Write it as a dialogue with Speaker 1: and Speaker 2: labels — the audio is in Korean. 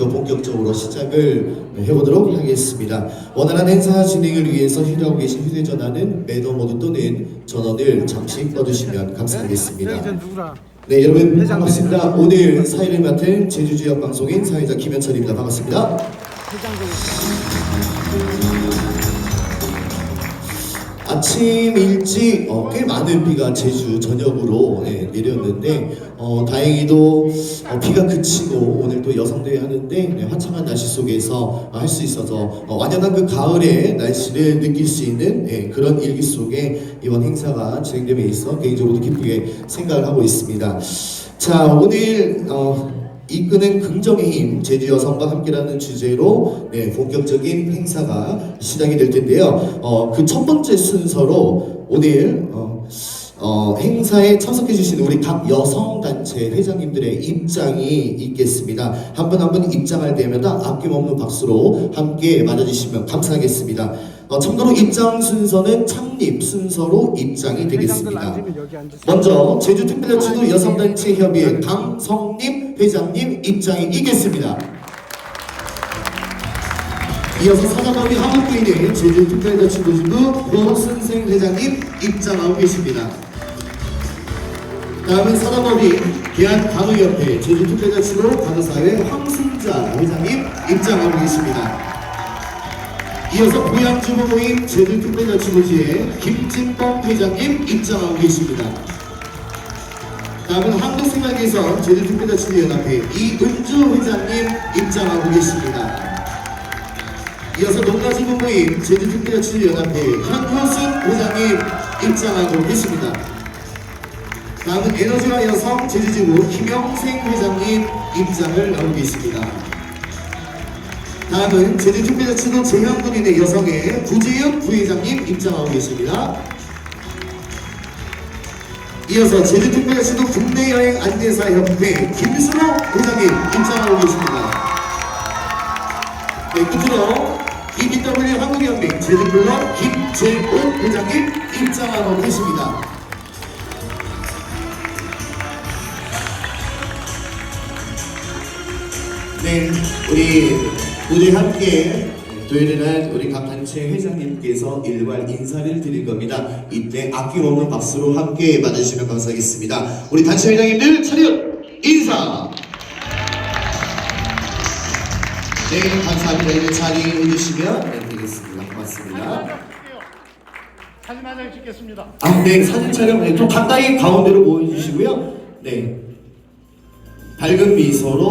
Speaker 1: 우리가 본격적으로 시작을 해보도록 하겠습니다. 원활한 행사 진행을 위해서 휴대하고 계신 휴대전화는 매도 모드 또는 전원을 잠시 꺼두시면 감사하겠습니다.
Speaker 2: 이전 누구라?
Speaker 1: 네 여러분 반갑습니다. 오늘 사회를 맡은 제주지역 방송인 사회자 김현철입니다. 반갑습니다. 아침 일찍 어, 꽤 많은 비가 제주 전역으로 예, 내렸는데 어, 다행히도 어, 비가 그치고 오늘 또 여성대회 하는데 네, 화창한 날씨 속에서 할 수 있어서 어, 완연한 그 가을의 날씨를 느낄 수 있는 예, 그런 일기 속에 이번 행사가 진행됨에 있어 개인적으로도 기쁘게 생각을 하고 있습니다. 자 오늘 어, 이끄는 긍정의 힘 제주 여성과 함께라는 주제로 네, 본격적인 행사가 시작이 될 텐데요. 어, 그 첫 번째 순서로 오늘 어, 어, 행사에 참석해 주신 우리 각 여성 단체 회장님들의 입장이 있겠습니다. 한 분 한 분 입장할 때마다 아낌없는 박수로 함께 맞아주시면 감사하겠습니다. 어, 참고로 입장 순서는 창립 순서로 입장이 되겠습니다. 먼저 제주특별자치도 여성단체 협의회 강성님 회장님 입장이 있겠습니다. 이어서 사자마비 하원부인의 제주특별자치도지부 고선생 회장님 입장하고 계십니다. 다음은 사단법인 대한간호협회 제주특별자치도 간호사회 황승자 회장님 입장하고 계십니다. 이어서 고양주부 모임 제주특별자치도지회 김진범 회장님 입장하고 계십니다. 다음은 한국생활개선 제주특별자치도연합회 이은주 회장님 입장하고 계십니다. 이어서 농가주부 모임 제주특별자치도연합회 현효순 회장님 입장하고 계십니다. 다음은 에너지와 여성 제주지부 김영생 회장님 입장을 나오고 계십니다. 다음은 제주특별자치도 재향군인의 여성의 구재혁 부회장님 입장하고 계십니다. 이어서 제주특별자치도 국내여행 안내사 협회 김순호 회장님 입장하고 계십니다. 네, 끝으로 EBW 한국연맹 제주클럽 김재온 회장님 입장하고 계십니다. 네, 우리 우리 함께 토요일 날 우리 각 단체 회장님께서 일괄 인사를 드릴 겁니다. 이때 아낌없는 박수로 함께 맞아주시면 감사하겠습니다. 우리 단체 회장님들 차렷 인사. 네, 감사합니다. 이제 자리 해 주시면 네, 되겠습니다. 고맙습니다.
Speaker 3: 사진 한 장 찍겠습니다.
Speaker 1: 아, 네, 사진 촬영 네, 좀 가까이 가운데로 모여주시고요. 네, 밝은 미소로.